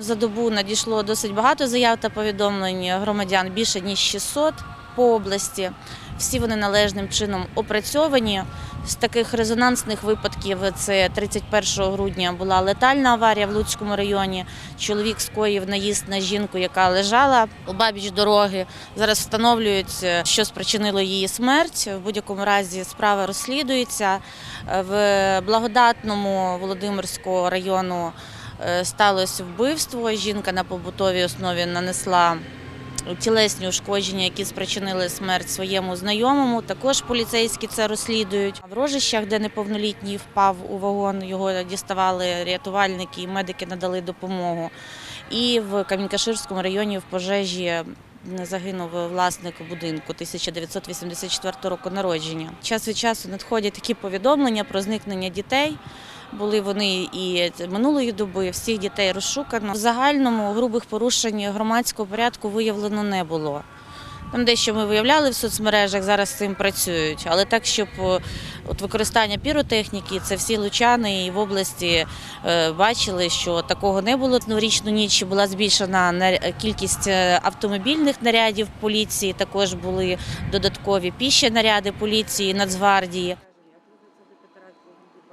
За добу надійшло досить багато заяв та повідомлень громадян більше ніж 600 по області. Всі вони належним чином опрацьовані. З таких резонансних випадків це 31 грудня була летальна аварія в Луцькому районі. Чоловік скоїв наїзд на жінку, яка лежала у бабіч дороги. Зараз встановлюють, що спричинило її смерть. В будь-якому разі справа розслідується. Е, В благодатному Володимирського району сталося вбивство. Жінка на побутовій основі нанесла тілесні ушкодження, які спричинили смерть своєму знайомому. Також поліцейські це розслідують. В рожищах, де неповнолітній впав у вагон, його діставали рятувальники і медики надали допомогу. І в Камінькаширському районі в пожежі загинув власник будинку 1984 року народження. Час від часу надходять такі повідомлення про зникнення дітей. Були вони і минулої доби, всіх дітей розшукано. В загальному грубих порушень громадського порядку виявлено не було. Там дещо ми виявляли в соцмережах, зараз з цим працюють. Але так, щоб е, от використання піротехніки, це всі лучани і в області е, бачили, що такого не було. Новорічну ніч була збільшена кількість е, автомобільних нарядів поліції. Також були додаткові піші наряди поліції, Нацгвардії.